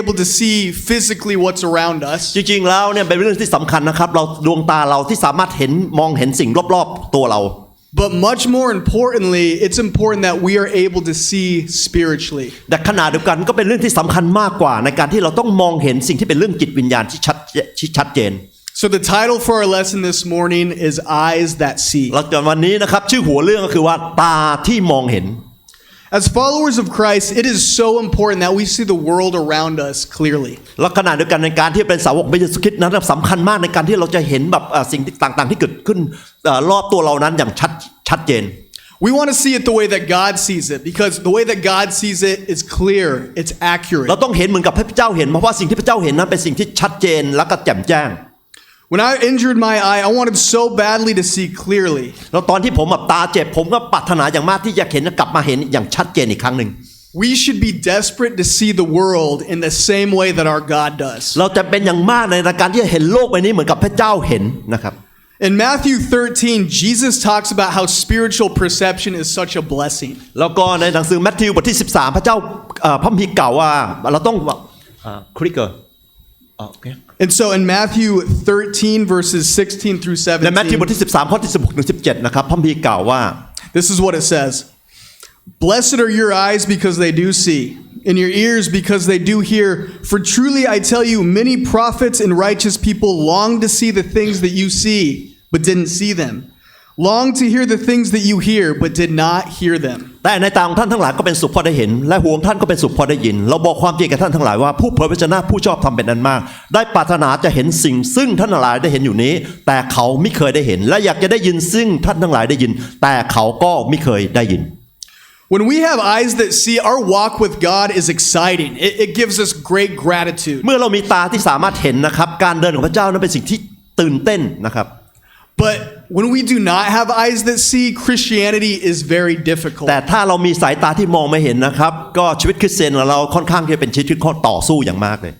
able to see physically what's around us, จริงๆแล้วเนี่ยเป็นเรื่องที่สำคัญนะครับเราดวงตาเราที่สามารถเห็นมองเห็นสิ่งรอบๆตัวเรา but much more importantly, it's important that we are able to see spiritually. แต่ขณะเดียวกันก็เป็นเรื่องที่สำคัญมากกว่าในการที่เราต้องมองเห็นสิ่งที่เป็นเรื่องจิตวิญญาณที่ชัดที่ชัดเจน So the title for our lesson this morning is Eyes That See. แล้วจากวันนี้นะครับชื่อหัวเรื่องก็คือว่าตาที่มองเห็น As followers of Christ, it is so important that we see the world around us clearly. แล้วขณะเดียวกันในการที่เป็นสาวกพระเยซูคริสต์นั้นสำคัญมากในการที่เราจะเห็นแบบเอ่อสิ่งต่างๆ ที่เกิดขึ้นเอ่อรอบตัวเรานั้นอย่างชัดชัดเจน We want to see it the way that God sees it because the way that God sees it is clear, it's accurate. เราต้องเห็นเหมือนกับพระเจ้าเห็นเพราะว่าสิ่งที่พระเจ้าเห็นนั้นเป็นสิ่งที่ชัดเจนและก็แจ่มแจ้ง When I injured my eye, I wanted so badly to see clearly. แล้วตอนที่ผมแบบตาเจ็บ ผมก็ปรารถนาอย่างมากที่จะเห็นกลับมาเห็นอย่างชัดเจนอีกครั้งหนึ่ง We should be desperate to see the world in the same way that our God does. เราจะเป็นอย่างมากในการที่จะเห็นโลกใบนี้เหมือนกับพระเจ้าเห็นนะครับ In Matthew 13, Jesus talks about how spiritual perception is such a blessing. แล้วก็ในหนังสือแมทธิวบทที่ 13 พระเจ้าเอ่อพระคัมภีร์เก่าว่าเราต้องคลิกเกอร์ โอเค And so in Matthew 13, verses 16 through ในแมทธิวบท 17, ที่ 13 ข้อที่ 16ถึง17 นะครับพระคัมภีร์กล่าวว่า this is what it says Blessed are your eyes because they do see, and your ears because they do hear. For truly I tell you, many prophets and righteous people long to see the things that you see, but didn't see them. Long to hear the things that you hear, but did not hear them. แต่ในตาของท่านทั้งหลายก็เป็นสุขเพราะได้เห็น และหูของท่านก็เป็นสุขเพราะได้ยิน เราบอกความจริงกับท่านทั้งหลายว่าผู้เผยพระชนะผู้ชอบทำเป็นอันมาก ได้ปรารถนาจะเห็นสิ่งซึ่งท่านทั้งหลายได้เห็นอยู่นี้ แต่เขาไม่เคยได้เห็น และอยากจะได้ยินซึ่งท่านทั้งหลายได้ยิน แต่เขาก็ไม่เคยได้ยิน When we have eyes that see, our walk with God is exciting. It, it gives us great gratitude. เมื่อเรามีตาที่สามารถเห็นนะครับ การเดินของพระเจ้านั้นเป็นสิ่งที่ตื่นเต้นนะครับ But when we do not have eyes that see, Christianity is very difficult. แต่ถ้าเรามีสายตาที่มองไม่เห็นนะครับ ก็ชีวิตคริสเตียนของเราค่อนข้างที่จะเป็นชีวิตที่ข้อต่อสู้อย่างมากเลย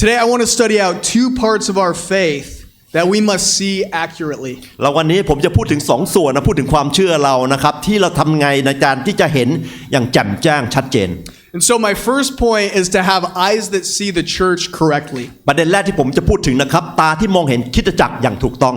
Today, I want to study out two parts of our faith that we must see accurately. เราวันนี้ผมจะพูดถึงสองส่วนนะพูดถึงความเชื่อเรานะครับ ที่เราทำไงในการที่จะเห็นอย่างแจ่มแจ้งชัดเจน And so, my first point is to have eyes that see the church correctly. ประเด็นแรกที่ผมจะพูดถึงนะครับ ตาที่มองเห็นคริดจักรอย่างถูกต้อง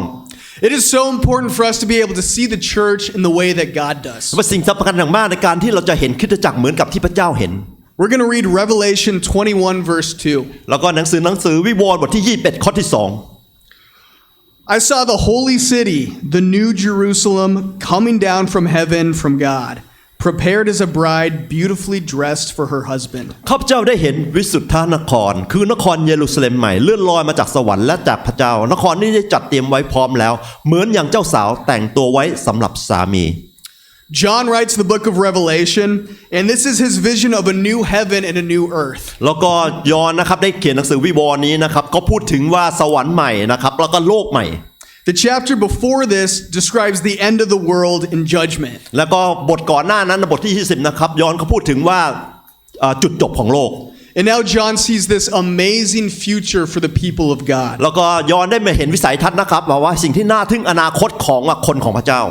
It is so important for us to be able to see the church in the way that God does. เป็นสิ่งสำคัญอย่างมากในการที่เราจะเห็นคริดจักรเหมือนกับที่พระเจ้าเห็น We're going to read Revelation 21, verse 2. แล้วก็หนังสือหนังสือวิวรณ์บทที่ 21 ข้อที่ 2 I saw the holy city, the new Jerusalem, coming down from heaven from God, prepared as a bride beautifully dressed for her husband. ข้าพเจ้าได้เห็นวิสุทธานคร คือนครเยรูซาเล็มใหม่เลื่อนลอยมาจากสวรรค์และจากพระเจ้า นครนี้ได้จัดเตรียมไว้พร้อมแล้ว เหมือนอย่างเจ้าสาวแต่งตัวไว้สำหรับสามี John writes the book of Revelation, and this is his vision of a new heaven and a new earth. แล้วก็ยอห์นนะครับได้เขียนหนังสือวิวรณ์นี้นะครับก็พูดถึงว่าสวรรค์ใหม่นะครับแล้วก็โลกใหม่ The chapter before this describes the end of the world in judgment. แล้วก็บทก่อนหน้านั้นบทที่ 20 นะครับยอห์นเขาพูดถึงว่าเอ่อจุดจบของโลก And now John sees this amazing future for the people of God. แล้วก็ยอห์นได้มาเห็นวิสัยทัศน์นะครับบอกว่าสิ่งที่น่าทึ่งอนาคตของคนของพระเจ้า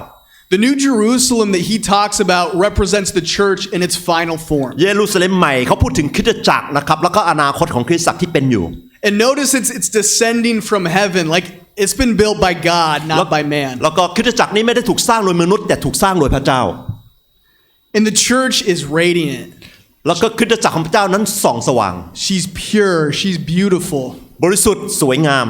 The New Jerusalem that he talks about represents the church in its final form. เยรูซาเล็มใหม่เขาพูดถึงคริสตจักรนะครับแล้วก็อนาคตของคริสตจักรที่เป็นอยู่ And notice it's, it's descending from heaven, like it's been built by God, not by man. แล้วก็คริสตจักรนี้ไม่ได้ถูกสร้างโดยมนุษย์แต่ถูกสร้างโดยพระเจ้า And the church is radiant. แล้วก็คริสตจักรของพระเจ้านั้นส่องสว่าง She's pure, she's beautiful. บริสุทธิ์สวยงาม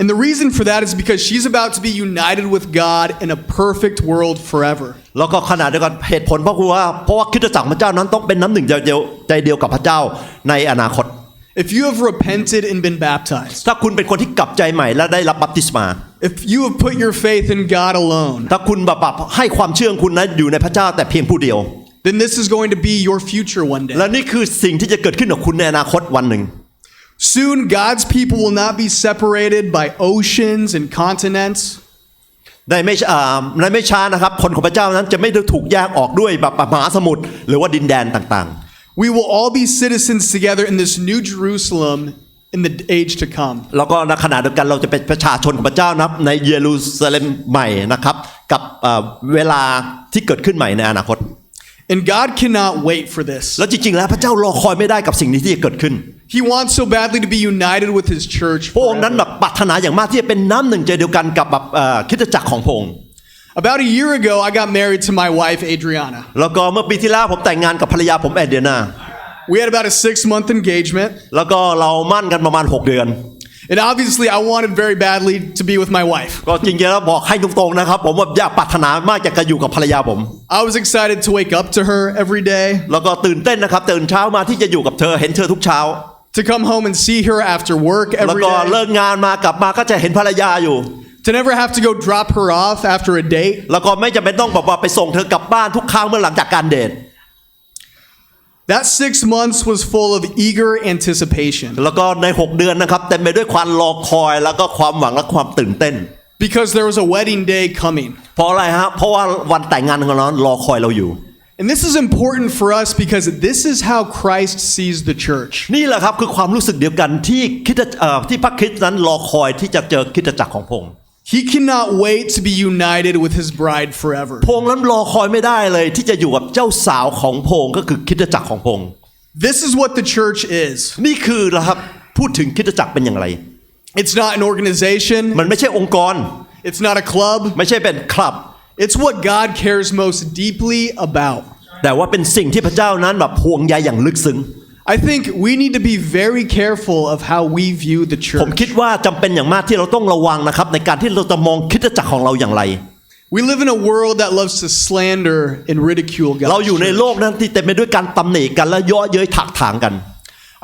And the reason for that is because she's about to be united with God in a perfect world forever. แล้วก็ขนาดเดียวกันเหตุผลเพราะคือว่าเพราะว่าคริสตจักรพระเจ้านั้นต้องเป็นน้ำหนึ่งใจเดียวใจเดียวกับพระเจ้าในอนาคต If you have repented and been baptized, ถ้าคุณเป็นคนที่กลับใจใหม่และได้รับบัพติศมา if you have put your faith in God alone, ถ้าคุณแบบแบบให้ความเชื่อของคุณนั้นอยู่ในพระเจ้าแต่เพียงผู้เดียว then this is going to be your future one day. และนี่คือสิ่งที่จะเกิดขึ้นกับคุณในอนาคตวันหนึ่ง Soon, God's people will not be separated by oceans and continents. ในไม่ช้าในไม่ช้านะครับคนของพระเจ้านั้นจะไม่ได้ถูกแยกออกด้วยแบบมหาสมุทรหรือว่าดินแดนต่าง We will all be citizens together in this new Jerusalem in the age to come. ๆแล้วก็ในขณะเดียวกันเราจะเป็นประชาชนของพระเจ้านะครับในเยรูซาเล็มใหม่นะครับกับเอ่อเวลาที่เกิดขึ้นใหม่ในอนาคต And God cannot wait for this. แล้วจริงๆแล้วพระเจ้ารอคอยไม่ได้กับสิ่งนี้ที่จะเกิดขึ้น He wants so badly to be united with his church. พระองค์นั้น forever. แบบปรารถนาอย่างมากที่จะเป็นน้ำหนึ่งใจเดียวกันกับแบบเอ่อคริดจักรของพระองค์ About a year ago, I got married to my wife, Adriana. แล้วก็เมื่อปีที่แล้วผมแต่งงานกับภรรยาผมแอดเดียนา We had about a six month engagement. แล้วก็เรามั่นกันประมาณ 6 เดือน And obviously, I wanted very badly to be with my wife. ก็จริงๆแล้วบอกให้ตรงๆนะครับ ผมว่าอยากปรารถนามากอยากจะอยู่กับภรรยาผม I was excited to wake up to her every day, แล้วก็ตื่นเต้นนะครับตื่นเช้ามาที่จะอยู่กับเธอเห็นเธอทุกเช้า to come home and see her after work แล้ว every ก็ day, เลิกงานมากลับมาก็จะเห็นภรรยาอยู่ to never have to go drop her off after a date. แล้วก็ไม่จำเป็นต้องแบบว่าไปส่งเธอกลับบ้านทุกครั้งเมื่อหลังจากการเดท That six months was full of eager anticipation แล้วก็ใน 6 เดือนนะครับเต็มไปด้วยความรอคอยแล้วก็ความหวังและความตื่นเต้น because there was a wedding day coming. เพราะอะไรฮะเพราะว่าวันแต่งงานของเรารอคอยเราอยู่ And this is important for us because this is how Christ sees the church. นี่แหละครับคือความรู้สึกเดียวกันที่คริดเอ่อที่พระคริสต์นั้นรอคอยที่จะเจอคริดจักรของพระองค์ He cannot wait to be united with his bride forever. พระองค์นั้นรอคอยไม่ได้เลยที่จะอยู่กับเจ้าสาวของพระองค์ก็คือคริดจักรของพระองค์ This is what the church is. นี่คือนะครับพูดถึงคริดจักรเป็นอย่างไร It's not an organization, มันไม่ใช่องค์กร it's not a club. ไม่ใช่เป็นคลับ It's what God cares most deeply about. แต่ว่าเป็นสิ่งที่พระเจ้านั้นแบบห่วงใยอย่างลึกซึ้ง I think we need to be very careful of how we view the ผม church. คิดว่าจำเป็นอย่างมากที่เราต้องระวังนะครับ ในการที่เราจะมองคริดจักรของเราอย่างไร We live in a world that loves to slander and ridicule เรา God. อยู่ในโลกนั้นที่เต็มไปด้วยการตำหนิกันและเย่อเย้ยถักถางกัน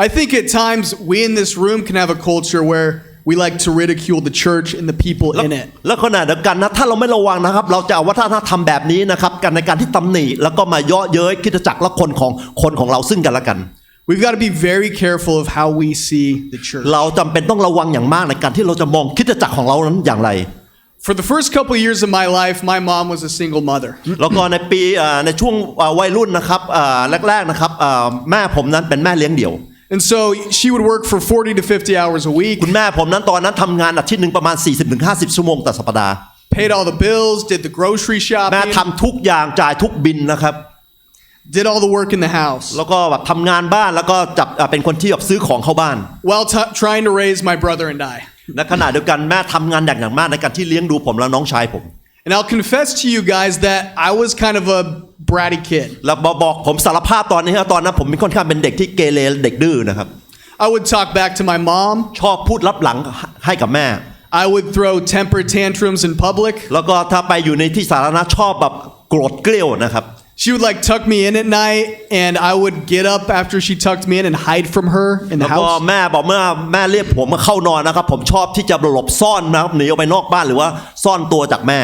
I think at times we in this room can have a culture where we like to ridicule the church and the people แล้ว in it. แล้วขณะเดียวกันนะถ้าเราไม่ระวังนะครับ เราจะเอาวัฒนธรรมแบบนี้นะครับกันในการที่ตำหนิแล้วก็มาเย่อเย้ยคริดจักรและคนของคนของเราซึ่งกันและกัน We've got to be very careful of how we see the church. เราจำเป็นต้องระวังอย่างมากในการที่เราจะมองคริดจักรของเรานั้นอย่างไร For the first couple of years of my life, my mom was a single mother. แล้วก็ในปีเอ่อในช่วงเอ่อวัยรุ่นนะครับเอ่อแรกๆนะครับเอ่อแม่ผมนั้นเป็นแม่เลี้ยงเดี่ยว And so she would work for 40 to 50 hours a week, คุณแม่ผมนั้นตอนนั้นทำงานอาทิตย์หนึ่งประมาณ 40-50 ชั่วโมงต่อสัปดาห์ paid all the bills, did the grocery แม่ shopping, ทำทุกอย่างจ่ายทุกบินนะครับ did all the work in the house แล้วก็แบบทำงานบ้านแล้วก็จับเอ่อเป็นคนที่แบบซื้อของเข้าบ้าน while t- trying to raise my brother and I. และขณะเดียวกันแม่ทำงานอย่างอย่างมากในการที่เลี้ยงดูผมและน้องชายผม And I'll confess to you guys that I was kind of a bratty kid. แล้วบอกบอกผมสารภาพตอนนี้ครับตอนนั้นผมเป็นค่อนข้างเป็นเด็กที่เกเรเด็กดื้อนะครับ I would talk back to my mom. ชอบพูดลับหลังให้กับแม่ I would throw temper tantrums in public. แล้วก็ถ้าไปอยู่ในที่สาธารณะชอบแบบโกรธเกลี้ยวนะครับ She would like tuck me in at night, and I would get up after she tucked me in and hide from her in the แล้วก็ house. แม่บอกเมื่อแม่เรียกผมมาเข้านอนนะครับ ผมชอบที่จะหลบซ่อนนะครับหนีออกไปนอกบ้านหรือว่าซ่อนตัวจากแม่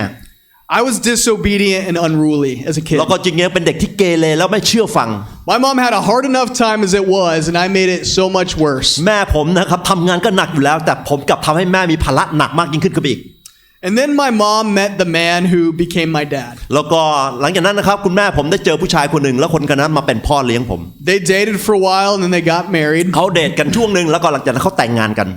I was disobedient and unruly as a kid. แล้วก็จริงๆเป็นเด็กที่เกเรแล้วไม่เชื่อฟัง My mom had a hard enough time as it was, and I made it so much worse. แม่ผมนะครับทำงานก็หนักอยู่แล้ว แต่ผมกลับทำให้แม่มีภาระหนักมากยิ่งขึ้นขึ้นไปอีก And then my mom met the man who became my dad. แล้วก็หลังจากนั้นนะครับ คุณแม่ผมได้เจอผู้ชายคนหนึ่งแล้วคนคนนั้นมาเป็นพ่อเลี้ยงผม They dated for a while, and then they got married. เขาเดทกันช่วงหนึ่งแล้วก็หลังจากนั้นเขาแต่งงานกัน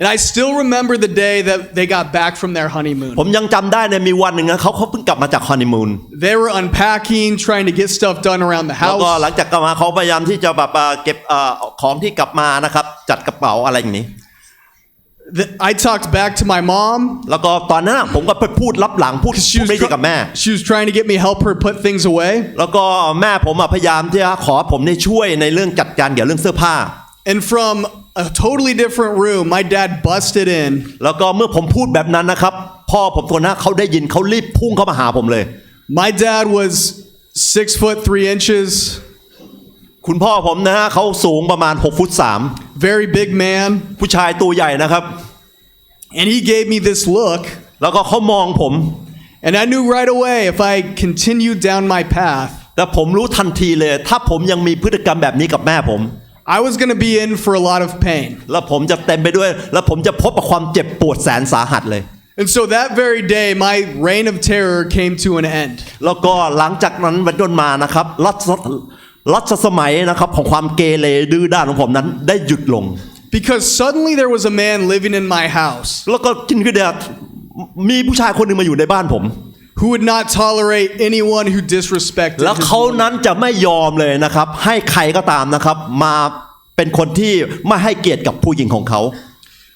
And I still remember the day that they got back from their honeymoon. ผมยังจำได้ในมีวันหนึ่งนะเขาเขาเพิ่งกลับมาจากฮันนีมูน They were unpacking, trying to get stuff done around the แล้วก็ห house. ลังจากกลับมาเขาพยายามที่จะแบบเอ่อเก็บเอ่อของที่กลับมานะครับ จัดกระเป๋าอะไรอย่างนี้ The- I talked back to my mom. แล้วก็ตอนนั้นน่ะผมก็ไปพูดรับหลังพูด She พูด was, ไม่ดีกับแม่ try- she was trying to get me help her put things away. แล้วก็แม่ผมอะพยายามที่จะขอผมได้ช่วยในเรื่องจัดการเกี่ยวกับเรื่องเสื้อผ้า And from a totally different room, my dad busted in แล้วก็เมื่อผมพูดแบบนั้นนะครับ พ่อผมตัวหน้าเขาได้ยินเขารีบพุ่งเข้ามาหาผมเลย My dad was six foot three inches, คุณพ่อผมนะฮะเขาสูงประมาณ6ฟุต3 very big man, ผู้ชายตัวใหญ่นะครับ and he gave me this look. แล้วก็เขามองผม And I knew right away if I continued down my path, แต่ผมรู้ทันทีเลย ถ้าผมยังมีพฤติกรรมแบบนี้กับแม่ผม I was going to be in for a lot of pain. แล้วผมจะเต็มไปด้วย แล้วผมจะพบกับความเจ็บปวดแสนสาหัสเลย And so that very day, my reign of terror came to an end. แล้วก็หลังจากนั้นเป็นต้นมานะครับรัช รัชสมัยนะครับของความเกเรดื้อด้านของผมนั้นได้หยุดลง Because suddenly there was a man living in my house แล้วก็จินคือเดียมีผู้ชายคนหนึ่งมาอยู่ในบ้านผม who would not tolerate anyone who disrespected แล้ว his เขา woman. นั้นจะไม่ยอมเลยนะครับ ให้ใครก็ตามนะครับ มาเป็นคนที่ไม่ให้เกียรติกับผู้หญิงของเขา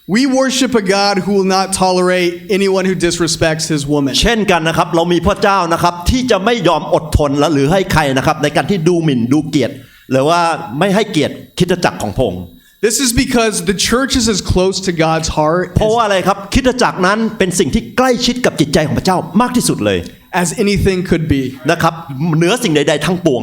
We worship a God who will not tolerate anyone who disrespects his woman. เช่นกันนะครับเรามีพระเจ้านะครับที่จะไม่ยอมอดทนและหรือให้ใครนะครับในการที่ดูหมิ่นดูเกียรติหรือว่าไม่ให้เกียรติคริดจักรของพระองค์ This is because the church is as close to God's heart เพราะว่าอะไรครับคริดจักรนั้นเป็นสิ่งที่ใกล้ชิดกับจิตใจของพระเจ้ามากที่สุดเลย as anything could be. นะครับเหนือสิ่งใดๆทั้งปวง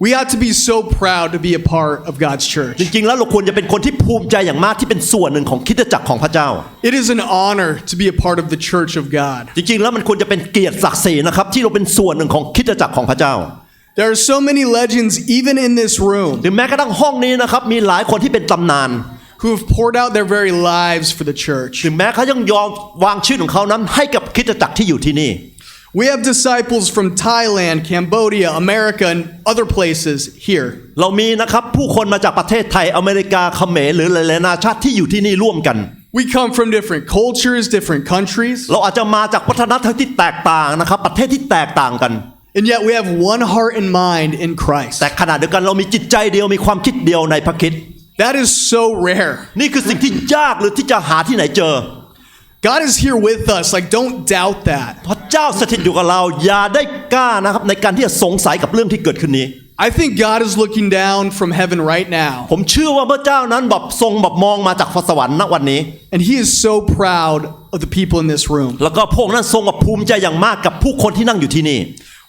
We ought to be so proud to be a part of God's จ church. ริงๆแล้วเราควรจะเป็นคนที่ภูมิใจอย่างมากที่เป็นส่วนหนึ่งของคริดจักรของพระเจ้า It is an honor to be a part of the church of God. จริงๆแล้วมันควรจะเป็นเกียรติศักดิ์ศรีนะครับที่เราเป็นส่วนหนึ่งของคริดจักรของพระเจ้า There are so many legends, even in this room, หรือแม้กระทั่งห้องนี้นะครับมีหลายคนที่เป็นตำนาน who have poured out their very lives for the church. ถึงแม้เขายังยอมวางชื่อของเขานั้นให้กับคริดจักรที่อยู่ที่นี่ We have disciples from Thailand, Cambodia, America, and other places here. เรามีนะครับผู้คนมาจากประเทศไทยอเมริกาเขมรหรือหลายๆนานาชาติที่อยู่ที่นี่ร่วมกัน We come from different cultures, different countries, เราอาจจะมาจากวัฒนธรรมที่แตกต่างนะครับ ประเทศที่แตกต่างกัน and yet we have one heart and mind in Christ. แต่ขณะเดียวกันเรามีจิตใจเดียวมีความคิดเดียวในพระคริด That is so rare. นี่คือสิ่งที่ยากหรือที่จะหาที่ไหนเจอ God is here with us. Like, don't doubt that. พระเจ้าสถิตอยู่กับเราอย่าได้กล้านะครับในการที่จะสงสัยกับเรื่องที่เกิดขึ้นนี้ I think God is looking down from heaven right now, ผมเชื่อว่าพระเจ้านั้นแบบทรงแบบมองมาจากสวรรค์ณวันนี้ and He is so proud of the people in this room. แล้วก็พระองค์นั้นทรงแบบภูมิใจอย่างมากกับผู้คนที่นั่งอยู่ที่นี่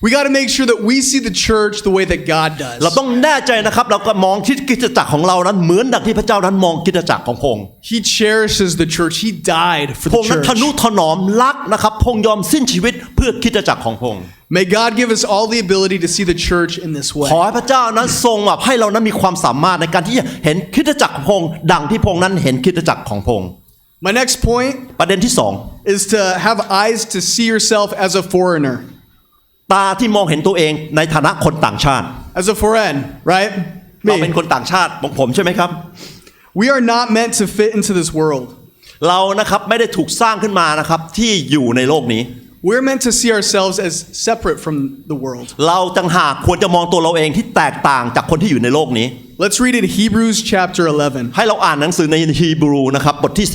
We got to make sure that we see the church the way that God เรา does. ต้องแน่ใจนะครับเราก็มองที่คริสตจักรของเรานั้นเหมือนดังที่พระเจ้านั้นมองคริสตจักรของพระองค์ He cherishes the church. He died for พระ the องค์นั้น church. ทนุถนอมรักนะครับพระองค์ยอมสิ้นชีวิตเพื่อคริสตจักรของพระองค์ May God give us all the ability to see the church in this ขอ way. ให้พระเจ้านั้นทรงแบบให้เรานั้นมีความสามารถในการที่จะเห็นคริสตจักรของพระองค์ดังที่พระองค์นั้นเห็นคริสตจักรของพระองค์ My next point ประเด็นที่สอง is to have eyes to see yourself as a foreigner, ตาที่มองเห็นตัวเองในฐานะคนต่างชาติ as a foreign, right? เราเป็น Me. คนต่างชาติของผมใช่ไหมครับ We are not meant to fit into this world. เรานะครับไม่ได้ถูกสร้างขึ้นมานะครับที่อยู่ในโลกนี้ We're meant to see ourselves as separate from the world. เราจังหากควรจะมองตัวเราเองที่แตกต่างจากคนที่อยู่ในโลกนี้ Let's read in Hebrews chapter 11. ให้เราอ่านหนังสือในฮีบรูนะครับบทที่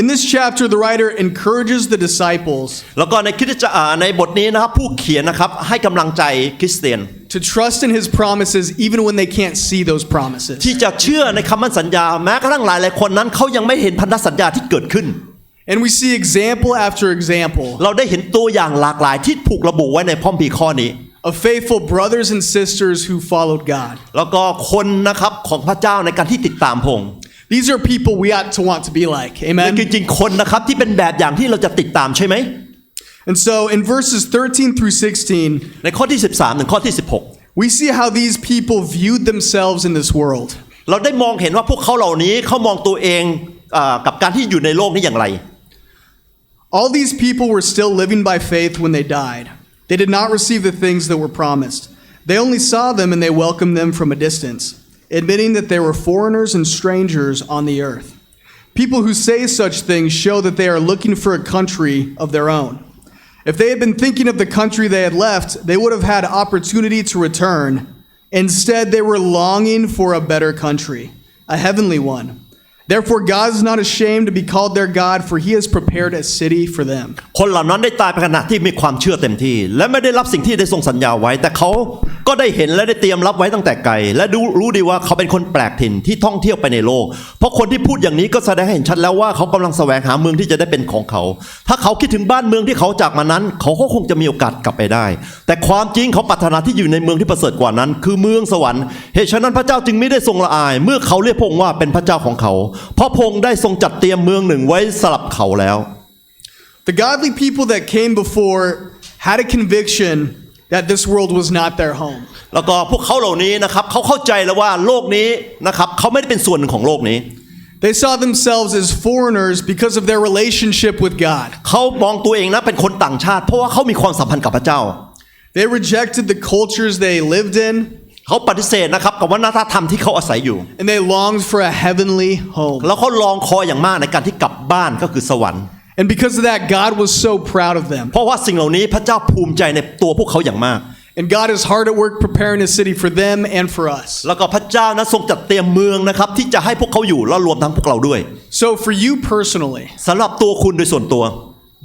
In this chapter, the writer encourages the disciples 11 แล้วก็ในคริสตจักรอ่าในบทนี้นะครับผู้เขียนนะครับให้กำลังใจคริสเตียน to trust in his promises even when they can't see those promises. ที่จะเชื่อในคำมั่นสัญญา แม้กระทั่งหลายหลายๆคนนั้นเขายังไม่เห็นพันธสัญญาที่เกิดขึ้น And we see example after example เราได้เห็นตัวอย่างหลากหลายที่ถูกระบุไว้ในพระคัมภีร์ข้อนี้ of faithful brothers and sisters who followed God. แล้วก็คนนะครับของพระเจ้าในการที่ติดตามพระองค์ These are people we ought to want to be like. และ Amen. จริงๆคนนะครับที่เป็นแบบอย่างที่เราจะติดตามใช่ไหม And so in verses 13 through 16, ในข้อที่ 13ถึงข้อที่ we see how these people viewed themselves in this world. 16 เราได้มองเห็นว่าพวกเขาเหล่านี้เขามองตัวเองอากับการที่อยู่ในโลกนี้อย่างไร All these people were still living by faith when they died. They did not receive the things that were promised. They only saw them and they welcomed them from a distance, admitting that they were foreigners and strangers on the earth. People who say such things show that they are looking for a country of their own. If they had been thinking of the country they had left, they would have had opportunity to return. Instead, they were longing for a better country, a heavenly one. Therefore, God is not ashamed to be called their God, for he has prepared a city for them. คนเหล่านั้นได้ตายไปขณะที่มีความเชื่อเต็มที่ และไม่ได้รับสิ่งที่ได้ทรงสัญญาไว้ แต่เขาก็ได้เห็นและได้เตรียมรับไว้ตั้งแต่ไกล และดูรู้ดีว่าเขาเป็นคนแปลกถิ่นที่ท่องเที่ยวไปในโลก เพราะคนที่พูดอย่างนี้ก็แสดงให้เห็นชัดแล้วว่าเขากำลังแสวงหาเมืองที่จะได้เป็นของเขา ถ้าเขาคิดถึงบ้านเมืองที่เขาจากมานั้น เขาก็คงจะมีโอกาสกลับไปได้ แต่ความจริงเขาปรารถนาที่อยู่ในเมืองที่ประเสริฐกว่านั้น คือเมืองสวรรค์ เหตุฉะนั้นพระเจ้าจึงไม่ได้ทรงละอาย เมื่อเขาเรียกพระองค์ว่าเป็นพระเจ้าของเขาเพราะพระองค์ได้ทรงจัดเตรียมเมืองหนึ่งไว้สลับเขาแล้ว The godly people that came before had a conviction that this world was not their home. แล้วก็พวกเขาเหล่านี้นะครับเขาเข้าใจแล้วว่าโลกนี้นะครับเขาไม่ได้เป็นส่วนหนึ่งของโลกนี้ They saw themselves as foreigners because of their relationship with God. เขามองตัวเองนะเป็นคนต่างชาติ เพราะว่าเขามีความสัมพันธ์กับพระเจ้า They rejected the cultures they lived in, เขาปฏิเสธนะครับกับวัฒนธรรมที่เขาอาศัยอยู่ and they longed for a heavenly home. แล้วเขาลองคอยอย่างมากในการที่กลับบ้านก็คือสวรรค์ And because of that, God was so proud of them. เพราะว่าสิ่งเหล่านี้พระเจ้าภูมิใจในตัวพวกเขาอย่างมาก And God is hard at work preparing a city for them and for us. แล้วก็พระเจ้านะทรงจัดเตรียมเมืองนะครับที่จะให้พวกเขาอยู่แล้วรวมทั้งพวกเราด้วย So, for you personally, สำหรับตัวคุณโดยส่วนตัว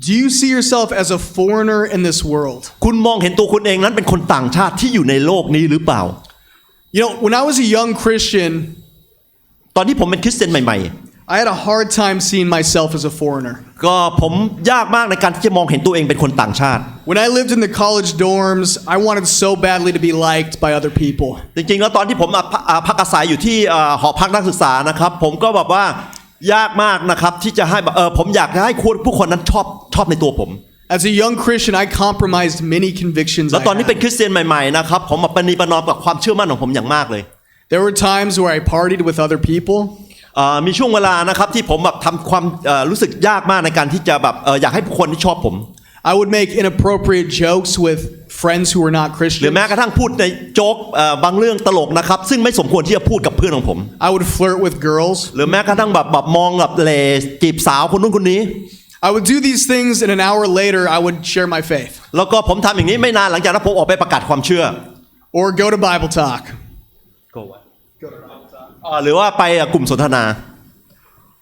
do you see yourself as a foreigner in this world? คุณมองเห็นตัวคุณเองนั้นเป็นคนต่างชาติที่อยู่ในโลกนี้หรือเปล่า You know, when I was a young Christian, ตอนที่ผมเป็นคริสเตียนใหม่ I had a hard time seeing myself as a foreigner. ๆก็ผมยากมากในการที่จะมองเห็นตัวเองเป็นคนต่างชาติ When I lived in the college dorms, I wanted so badly to be liked by other people. จริงๆแล้วตอนที่ผมอะพักอ่าพักอาศัยอยู่ที่อ่าหอพักนักศึกษานะครับ ผมก็แบบว่ายากมากนะครับที่จะให้แบบเออผมอยากจะให้คนผู้คนนั้นชอบชอบในตัวผม As a young Christian, I compromised many convictions. แล้ว I ตอนนี้เป็น had. คริสเตียนใหม่ๆนะครับผมมาปณีประนอมกับความเชื่อมั่นของผมอย่างมากเลย There were times where I partied with other people. อ่ามีช่วงเวลานะครับที่ผมแบบทำความเอ่อรู้สึกยากมากในการที่จะแบบเอ่ออยากให้ผู้คนที่ชอบผม I would make inappropriate jokes with friends who were not หรือ Christian. แม้กระทั่งพูดในโจ๊กเอ่อบางเรื่องตลกนะครับซึ่งไม่สมควรที่จะพูดกับเพื่อนของผม I would flirt with girls. หรือแม้กระทั่งแบบแบบมองแบบเลจีบสาวคนนู้นคนนี้ I would do these things, and an hour later, I would share my faith แล้วก็ผมทำอย่างนี้ไม่นานหลังจากนั้นผมออกไปประกาศความเชื่อ or go to Bible talk. อ่าหรือว่าไปอะกลุ่มสนทนา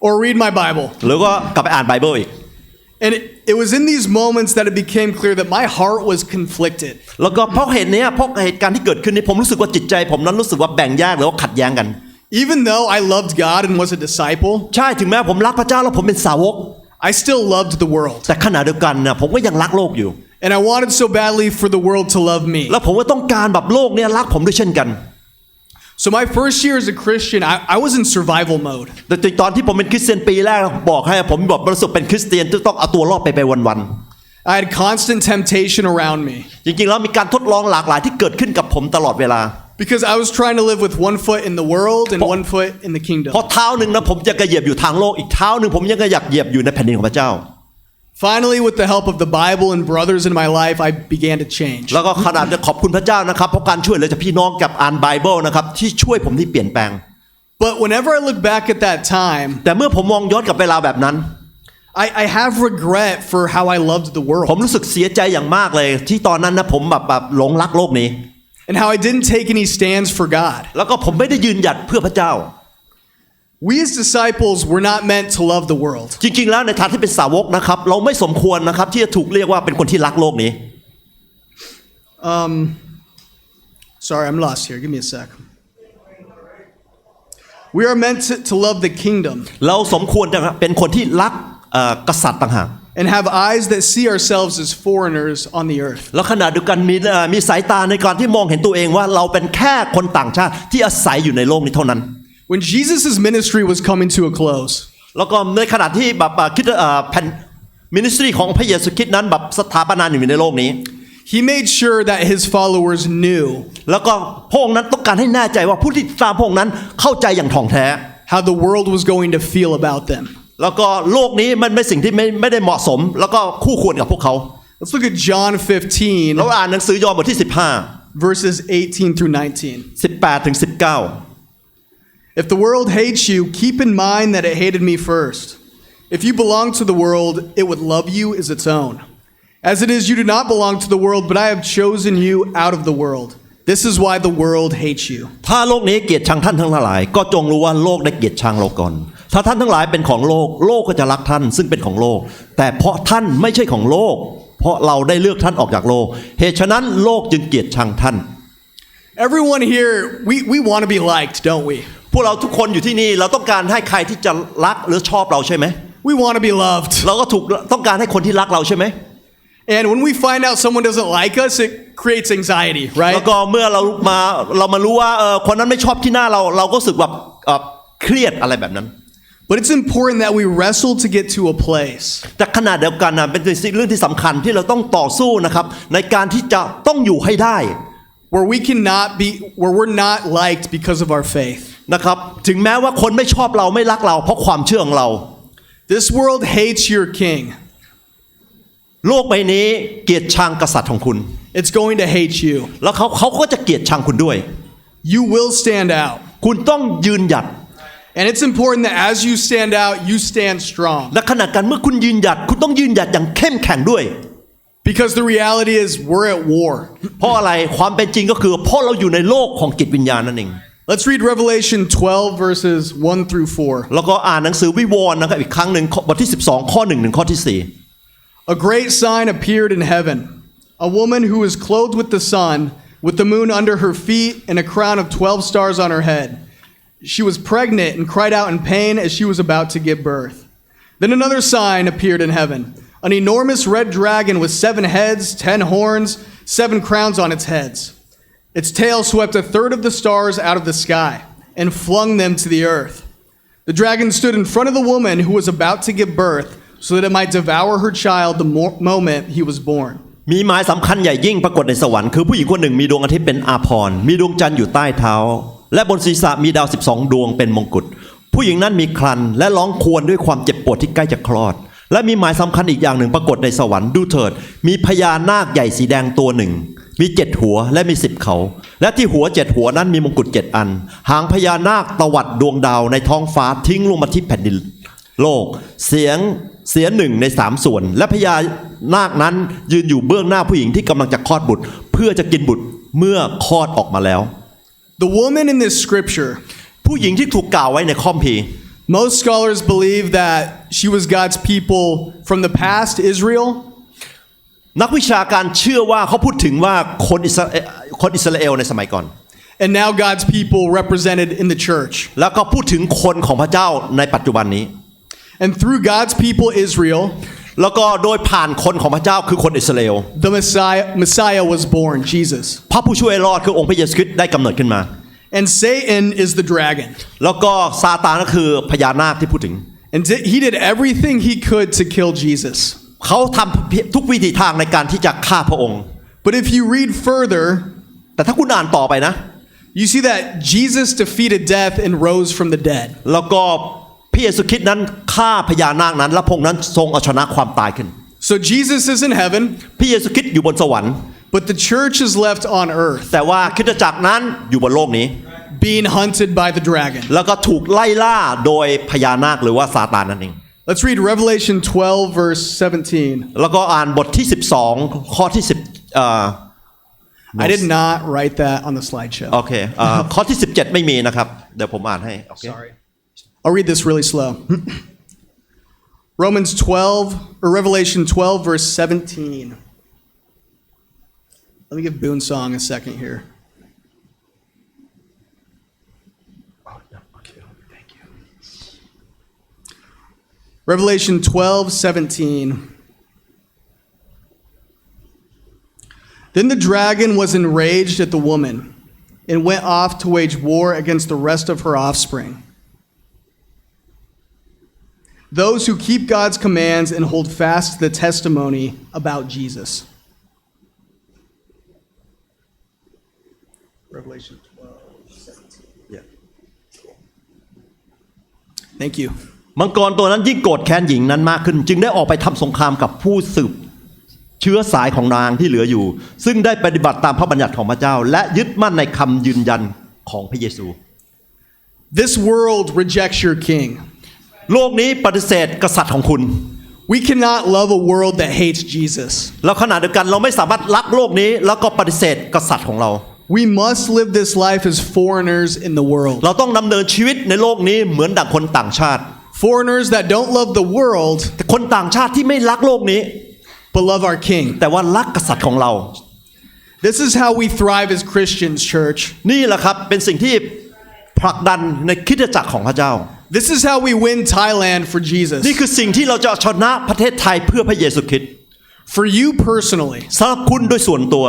or read my Bible. หรือก็กลับไปอ่านไบเบิลอีก And it, it was in these moments that it became clear that my heart was conflicted. แล้วก็เพราะเหตุเนี้ยเพราะเหตุการณ์ที่เกิดขึ้นนี้ผมรู้สึกว่าจิตใจ ผมนั้นรู้สึกว่าแบ่งแยกหรือว่าขัดแย้งกัน Even though I loved God and was a disciple, ใช่ถึงแม้ผมรักพระเจ้าแล้วผมเป็นสาวก I still loved the world. แต่ขณะเดียวกันนะผมก็ยังรักโลกอยู่ And I wanted so badly for the world to love me. แล้วผมก็ต้องการแบบโลกเนี้ยรักผมด้วยเช่นกัน So my first year as a Christian, I, I was in survival mode. แต่ตอนที่ผมเป็นคริสเตียนปีแรกบอกให้ผมบอกประสบเป็นคริสเตียนที่ต้องเอาตัวรอดไปไปวัน I had constant temptation around me ๆจริงๆแล้วมีการทดลองหลากหลายที่เกิดขึ้นกับผมตลอดเวลา because I was trying to live with one foot in the world and one foot in the kingdom. เพราะเท้าหนึ่งนะผมจะกระเหยียบอยู่ทางโลกอีกเท้าหนึ่งผมยังกระอยากเหยียบอยู่ในแผ่นดินของพระเจ้า Finally, with the help of the Bible and brothers in my life, I began to change. แล้วก็ขนาดจะขอบคุณพระเจ้านะครับ เพราะการช่วยเหลือจากพี่น้องกับอ่านไบเบิลนะครับที่ช่วยผมที่เปลี่ยนแปลง But whenever I look back at that time, แต่เมื่อผมมองย้อนกลับเวลาแบบนั้น I, I have regret for how I loved the ผม world รู้สึกเสียใจอย่างมากเลย ที่ตอนนั้นนะผมแบบแบบหลงรักโลกนี้ and how I didn't take any stands for God. แล้วก็ผมไม่ได้ยืนหยัดเพื่อพระเจ้า We as disciples were not meant to love the world. จริงๆ แล้วในฐานที่เป็นสาวกนะครับ เราไม่สมควรนะครับ ที่จะถูกเรียกว่าเป็นคนที่รักโลกนี้ Sorry, I'm lost here. Give me a sec. We are meant to, to love the kingdom เราสมควรจะเป็นคนที่รักเอ่อกษัตริย์ต่างหาก and have eyes that see ourselves as foreigners on the earth. แล้วขณะเดียวกันมีเอ่อมีสายตาในการที่มองเห็นตัวเองว่าเราเป็นแค่คนต่างชาติที่อาศัยอยู่ในโลกนี้เท่านั้น When Jesus' ministry was coming to a close, แล้วก็ในขณะที่แบบเอ่อคิดเอ่อแผ่นมินิสทรีของพระเยซูคริสต์นั้นแบบสถาปนาอยู่ในโลกนี้ he made sure that his followers knew แล้วก็พระองค์นั้นต้องการให้แน่ใจว่าผู้ที่ตามพระองค์นั้นเข้าใจอย่างถ่องแท้ how the world was going to feel about them. แล้วก็โลกนี้มันเป็นสิ่งที่ไม่ไม่ได้เหมาะสม แล้วก็คู่ควรกับพวกเขา Let's look at John 15, เราอ่านหนังสือยอห์นบทที่ verses 18 through 19. 15 18ถึง19 If the world hates you, keep in mind that it hated me first. If you belong to the world, it would love you as its own. As it is, you do not belong to the world, but I have chosen you out of the world. This is why the world hates you. ถ้าโลกนี้เกลียดชังท่านทั้งหลาย ก็จงรู้ว่าโลกได้เกลียดชังเราก่อน ถ้าท่านทั้งหลายเป็นของโลก โลกก็จะรักท่านซึ่งเป็นของโลก แต่เพราะท่านไม่ใช่ของโลก เพราะเราได้เลือกท่านออกจากโลก เหตุฉะนั้นโลกจึงเกลียดชังท่าน Everyone here, we, we want to be liked, don't we? พวกเราทุกคนอยู่ที่นี่เราต้องการให้ใครที่จะรักหรือชอบเราใช่ไหม We want to be loved. เราก็ถูกต้องการให้คนที่รักเราใช่ไหม And when we find out someone doesn't like us, it creates anxiety, แล้ว right? ก็เมื่อเรามาเรามารู้ว่าเออคนนั้นไม่ชอบที่หน้าเราเราก็รู้สึกแบบเอ่อเครียดอะไรแบบนั้น But it's important that we wrestle to get to a place แต่ขนาดเดียวกันนะเป็นเรื่องที่สำคัญที่เราต้องต่อสู้นะครับในการที่จะต้องอยู่ให้ได้ where we cannot be, where we're not liked because of our faith. นะครับถึงแม้ว่าคนไม่ชอบเราไม่รักเรา เพราะความเชื่อของเรา This world hates your king. โลกใบนี้เกลียดชังกษัตริย์ของคุณ It's going to hate you. แล้วเขาเขาก็จะเกลียดชังคุณด้วย You will stand out. คุณต้องยืนหยัด And it's important that as you stand out, you stand strong. และขณะกันเมื่อคุณยืนหยัด คุณต้องยืนหยัดอย่างเข้มแข็งด้วย Because the reality is, we're at war. เพราะอะไรความเป็นจริงก็คือ เพราะเราอยู่ในโลกของจิตวิญญาณนั่นเอง Let's read Revelation 12, verses 1 through 4. แล้วก็อ่านหนังสือวิวรณ์นะครับอีกครั้งหนึ่งข้อบทที่ 12 ข้อ1ถึงข้อที่ A great sign appeared in heaven a woman who was clothed with the sun, with the moon under her feet, and a crown of 12 stars on her head. She was pregnant and cried out in pain as she was about to give birth. Then another sign appeared in heaven an enormous red dragon with seven heads, ten horns, seven crowns on its heads. Its tail swept a third of the stars out of the sky and flung them to the earth. The dragon stood in front of the woman who was about to give birth so that it might devour her child the mo- moment he was born. 4 มีหมายสำคัญใหญ่ยิ่งปรากฏในสวรรค์คือผู้หญิงคนหนึ่งมีดวงอาทิตย์เป็นอาภรณ์มีดวงจันทร์อยู่ใต้เท้า และบนศีรษะมีดาว 12 ดวงเป็นมงกุฎผู้หญิงนั้นมีครันและร้องครวญด้วยความเจ็บปวดที่ใกล้จะคลอด และมีหมายสำคัญอีกอย่างหนึ่งปรากฏในสวรรค์ดูเถิด มีพญานาคใหญ่สีแดงตัวหนึ่ง มีเจ็ดหัวและมีสิบเขา และที่หัวเจ็ดหัวนั้นมีมงกุฎเจ็ดอัน หางพญานาคตวัดดวงดาวในท้องฟ้าทิ้งลงมาที่แผ่นดินโลก เสียงเสียหนึ่งในสามส่วน และพญานาคนั้นยืนอยู่เบื้องหน้าผู้หญิงที่กำลังจะคลอดบุตร เพื่อจะกินบุตรเมื่อคลอดออกมาแล้ว The woman in this scripture, ผู้หญิงที่ถูกกล่าวไว้ในข้อมพีร์ most scholars believe that she was God's people from the past, Israel, นักวิชาการเชื่อว่าเขาพูดถึงว่าคนอิสราเอลคนอิสราเอลในสมัยก่อน and now God's people represented in the church. แล้วก็พูดถึงคนของพระเจ้าในปัจจุบันนี้ And through God's people, Israel, แล้วก็โดยผ่านคนของพระเจ้าคือคนอิสราเอล the Messiah, Messiah was born, Jesus. พระผู้ช่วยรอดคือองค์พระเยซูคริสต์ได้กำเนิดขึ้นมา And Satan is the dragon. แล้วก็ซาตานก็คือพญานาคที่พูดถึง And di- he did everything he could to kill Jesus. เขาทำทุกวิธีทางในการที่จะฆ่าพระองค์ But if you read further, แต่ถ้าคุณอ่านต่อไปนะ you see that Jesus defeated death and rose from the dead. แล้วก็ พระเยซูคริสต์นั้นฆ่าพญานาคนั้น และพระองค์นั้นทรงเอาชนะความตายขึ้น So Jesus is in heaven, พระเยซูคริสต์อยู่บนสวรรค์ but the church is left on earth, แต่ว่าคริสตจักรนั้นอยู่บนโลกนี้ being hunted by the dragon. แล้วก็ถูกไล่ล่าโดยพญานาคหรือว่าซาตานนั่นเอง Let's read Revelation 12, verse 17. แล้วก็อ่านบทที่ 12 ข้อที่ 10เอ่อ I did not write that on the slideshow. โอเคเอ่อข้อที่ 17 ไม่มีนะครับ เดี๋ยวผมอ่านให้โอเค Sorry. I'll read this really slow. Romans 12, or Revelation 12, verse 17. Let me give Boone Song a second here. Revelation 12, 17. Then the dragon was enraged at the woman and went off to wage war against the rest of her offspring. Those who keep God's commands and hold fast to the testimony about Jesus. Revelation 12, 17. Thank you. มังกรตัวนั้นยิ่งโกรธแค้นหญิงนั้นมากขึ้น จึงได้ออกไปทำสงครามกับผู้สืบเชื้อสายของนางที่เหลืออยู่ ซึ่งได้ปฏิบัติตามพระบัญญัติของพระเจ้า และยึดมั่นในคำยืนยันของพระเยซู This world rejects your king. โลกนี้ปฏิเสธกษัตริย์ของคุณ We cannot love a world that hates Jesus. แล้วขณะเดียวกันเราไม่สามารถรักโลกนี้แล้วก็ปฏิเสธกษัตริย์ของเรา We must live this life as foreigners in the world. เราต้องดำเนินชีวิตในโลกนี้เหมือนดังคนต่างชาติ Foreigners that don't love the world, แต่คนต่างชาติที่ไม่รักโลกนี้ but love our king. แต่ว่ารักกษัตริย์ของเรา This is how we thrive as Christians, church. นี่แหละครับเป็นสิ่งที่ผลักดันในคริดจักรของพระเจ้า This is how we win Thailand for Jesus. นี่คือสิ่งที่เราจะชนะประเทศไทยเพื่อพระเยซูคริสต์ For you personally, สำหรับคุณโดยส่วนตัว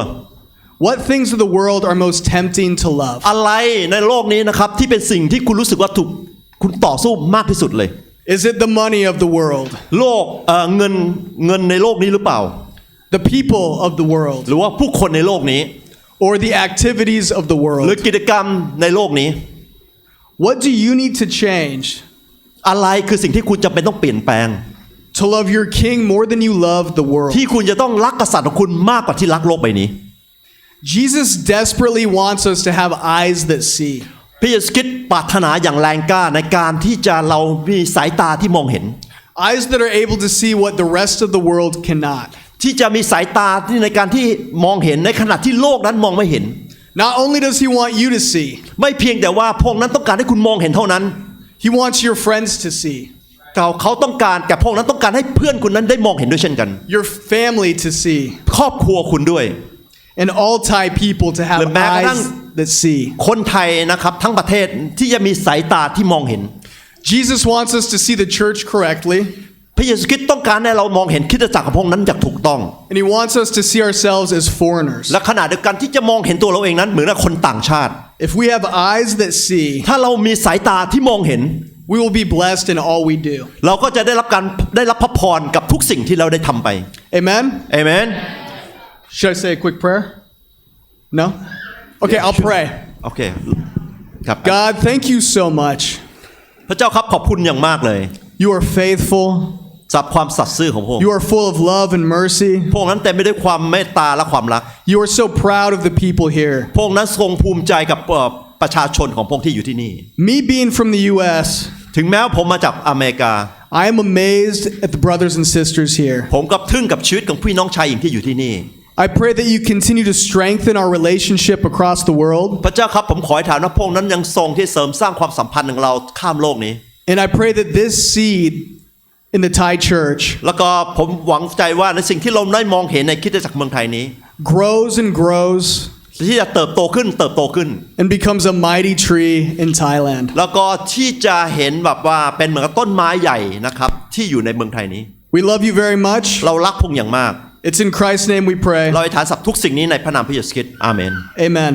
what things of the world are most tempting to love? อะไรในโลกนี้นะครับที่เป็นสิ่งที่คุณรู้สึกว่าถูกคุณต่อสู้มากที่สุดเลย Is it the money of the world, โลกเอ่อเงินเงินในโลกนี้หรือเปล่า the people of the world, หรือว่าผู้คนในโลกนี้ or the activities of the หรือ world? กิจกรรมในโลกนี้ What do you need to change อะไรคือสิ่งที่คุณจะเป็นต้องเปลี่ยนแปลง to love your king more than you love the world? ที่คุณจะต้องรักกษัตริย์ของคุณมากกว่าที่รักโลกใบนี้ Jesus desperately wants us to have eyes that see. พ พระเยซูคริสต์ปรารถนาอย่างแรงกล้าในการที่จะเรามีสายตาที่มองเห็น eyes that are able to see what the rest of the world cannot. ที่จะมีสายตาที่ในการที่มองเห็นในขณะที่โลกนั้นมองไม่เห็น Not only does he want you to see, ไม่เพียงแต่ว่าพระองค์นั้นต้องการให้คุณมองเห็นเท่านั้น he wants your friends to see, เขาเขาต้องการแต่พระองค์นั้นต้องการให้เพื่อนคุณนั้นได้มองเห็นด้วยเช่นกัน your family to see, ครอบครัวคุณด้วย and all Thai people to have หรือแม้กระทั่ง eyes that see. คนไทยนะครับทั้งประเทศที่จะมีสายตาที่มองเห็น Jesus wants us to see the church correctly, พระเยซูคริสต์ต้องการให้เรามองเห็นคริสตจักรของพระองค์นั้นอย่างถูกต้อง and he wants us to see ourselves as foreigners. และขณะเดียวกันที่จะมองเห็นตัวเราเองนั้นเหมือนกับคนต่างชาติ If we have eyes that see, ถ้าเรามีสายตาที่มองเห็น we will be blessed in all we do. เราก็จะได้รับการได้รับพระพรกับทุกสิ่งที่เราได้ทำไป Amen? เอเมน Should I say a quick prayer? No? Okay, I'll pray. โอเคครับ God, thank you so much. พระเจ้าครับขอบคุณอย่างมากเลย You are faithful. สำหรับความสัตย์ซื่อของพระองค์ You are full of love and mercy. พระองค์นั้นเต็มไปด้วยความเมตตาและความรัก You are so proud of the people here. พระองค์นั้นทรงภูมิใจกับเอ่อประชาชนของพระองค์ที่อยู่ที่นี่ Me being from the U.S., ถึงแม้ว่าผมมาจากอเมริกา I am amazed at the brothers and sisters here. ผมกับทึ่งกับชีวิตของพี่น้องชายหญิงที่อยู่ที่นี่ I pray that you continue to strengthen our relationship across the world. พระเจ้าครับผมขอให้ฐานว่าพระองค์นั้นยังทรงที่เสริมสร้างความสัมพันธ์ของเราข้ามโลกนี้ And I pray that this seed in the Thai church แล้วก็ผมหวังใจว่าในสิ่งที่เราได้มองเห็นในคริดจักรเมืองไทยนี้ grows and grows ที่จะเติบโตขึ้นเติบโตขึ้น and becomes a mighty tree in Thailand. แล้วก็ที่จะเห็นแบบว่าเป็นเหมือนกับต้นไม้ใหญ่นะครับที่อยู่ในเมืองไทยนี้ We love you very much. เรารักพระองค์อย่างมาก It's in Christ's name we pray. เราอธิษฐานสับทุกสิ่งนี้ในพระนามพระเยซูคริสต์อาเมน Amen.